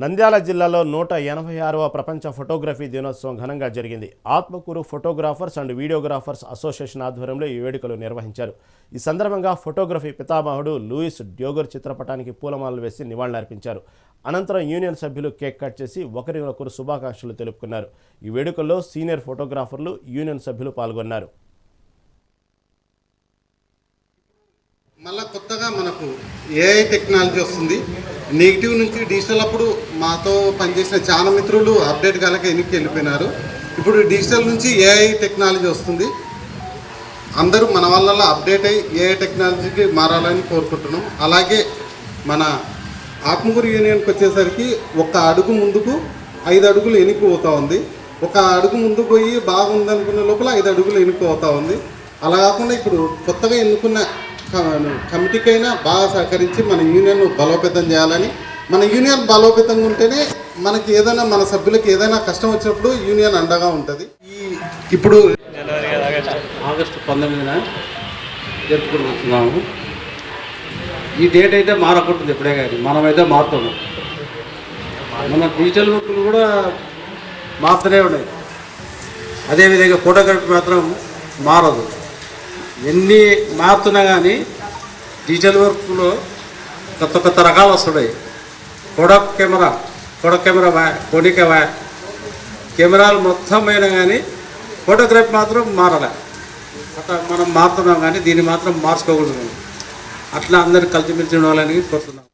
నంద్యాల జిల్లాలో నూట ఎనభై ఆరవ ప్రపంచ ఫోటోగ్రఫీ దినోత్సవం ఘనంగా జరిగింది. Atmakur photographers and videographers association ఆధ్వర్యంలో ఈ వేడుకలు నిర్వహించారు. ఈ సందర్భంగా ఫోటోగ్రఫీ పితామహుడు లూయిస్ డ్యోగర్ చిత్రపటానికి పూలమాలలు వేసి నివాళులర్పించారు. అనంతరం యూనియన్ సభ్యులు కేక్ కట్ చేసి ఒకరినొకరు శుభాకాంక్షలు తెలుపుకున్నారు. ఈ వేడుకల్లో సీనియర్ ఫోటోగ్రాఫర్లు యూనియన్ సభ్యులు పాల్గొన్నారు. మళ్ళా కొత్తగా మనకు ఏఐ టెక్నాలజీ వస్తుంది. నెగిటివ్ నుంచి డిజిటల్ అప్పుడు మాతో పనిచేసిన చాలా మిత్రులు అప్డేట్ కాలక వెనక్కి వెళ్ళిపోయినారు. ఇప్పుడు డిజిటల్ నుంచి ఏఐ టెక్నాలజీ వస్తుంది. అందరూ మన వల్ల అప్డేట్ అయ్యి ఏఐ టెక్నాలజీకి మారాలని కోరుకుంటున్నాం. అలాగే మన ఆత్మకూరు యూనియన్కి వచ్చేసరికి ఒక అడుగు ముందుకు ఐదు అడుగులు వెనక్కి పోతూ ఉంది. ఒక అడుగు ముందుకు పోయి బాగుందనుకునే లోపల ఐదు అడుగులు వెనక్కి పోతా ఉంది. అలా కాకుండా ఇప్పుడు కొత్తగా ఎన్నుకున్న కమిటీకైనా బాగా సహకరించి మన యూనియన్ బలోపేతం చేయాలని మన యూనియన్ బలోపేతంగా ఉంటేనే మనకి ఏదైనా మన సభ్యులకి ఏదైనా కష్టం వచ్చినప్పుడు యూనియన్ అండగా ఉంటుంది. ఈ ఇప్పుడు ఆగస్టు పంతొమ్మిదిన జరుపుకుంటున్నాము ఈ డేట్ అయితే మారకుంటుంది ఎప్పుడే కానీ మనమైతే మారుతున్నాం. మన డిజిటల్ వర్క్లు కూడా మారుతూనే ఉన్నాయి. అదేవిధంగా ఫోటోగ్రఫీ మాత్రం మారదు. ఎన్ని మారుతున్నా కానీ డిజిటల్ వర్క్లో కొత్త కొత్త రకాలు వస్తున్నాయి. కొడక్ కెమెరా కొడక్ కెమెరా వా కొనిక వా కెమెరాలు మొత్తం అయినా కానీ ఫోటోగ్రఫీ మాత్రం మారలే. అట్లా మనం మారుతున్నాం కానీ దీన్ని మాత్రం మార్చుకోకూడదు. అట్లా అందరు కలిసిమెలిసి ఉండాలని కోరుతున్నాం.